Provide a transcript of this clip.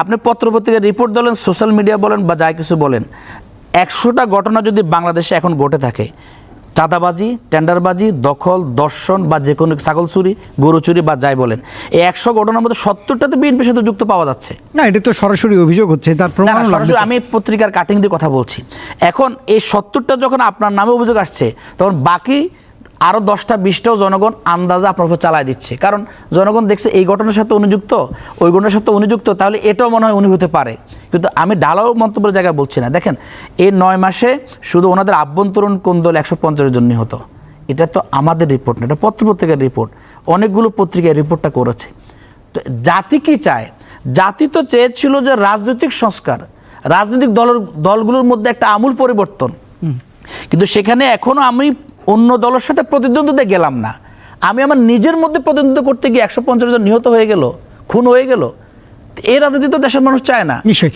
আপনি পত্রপত্রিকার রিপোর্ট বলেন সোশ্যাল মিডিয়া বলেন বা যাই কিছু বলেন একশোটা ঘটনা যদি বাংলাদেশে এখন ঘটে থাকে চাঁদাবাজি টেন্ডারবাজি দখল দর্শন বা যে কোনো ছাগল চুরি গরু চুরি বা যাই বলেন এই একশো ঘটনার মধ্যে সত্তরটাতে বিএনপির সাথে যুক্ত পাওয়া যাচ্ছে। না এটা তো সরাসরি অভিযোগ হচ্ছে তার প্রমাণ সরাসরি আমি পত্রিকার কাটিং দিয়ে কথা বলছি। এখন এই সত্তরটা যখন আপনার নামে অভিযোগ আসছে তখন বাকি আরও দশটা বিশটাও জনগণ আন্দাজে আপনার উপর চালায় দিচ্ছে। কারণ জনগণ দেখছে এই ঘটনার সাথে অনুযুক্ত ওই ঘটনার সাথে অনুযুক্ত তাহলে এটাও মনে হয় উনি হতে পারে। কিন্তু আমি ঢালাও মন্তব্যের জায়গায় বলছি না। দেখেন এই নয় মাসে শুধু ওনাদের আভ্যন্তরীণ কোন্দল একশো পঞ্চাশ জন নিহত। এটা তো আমাদের রিপোর্ট না এটা পত্রপত্রিকার রিপোর্ট। অনেকগুলো পত্রিকায় রিপোর্টটা করেছে। তো জাতি কি চায়? জাতি তো চেয়েছিল যে রাজনৈতিক সংস্কার রাজনৈতিক দলের দলগুলোর মধ্যে একটা আমূল পরিবর্তন। কিন্তু সেখানে এখনও আমি অন্য দলের সাথে প্রতিদ্বন্দ্বিতা গেলাম না। আমি আমার নিজের মধ্যে প্রতিদ্বন্দ্বিতা করতে গিয়ে একশো পঞ্চাশ জন নিহত হয়ে গেল, খুন হয়ে গেল। এই রাজনীতি তো দেশের মানুষ চায় না। নিশ্চয়ই।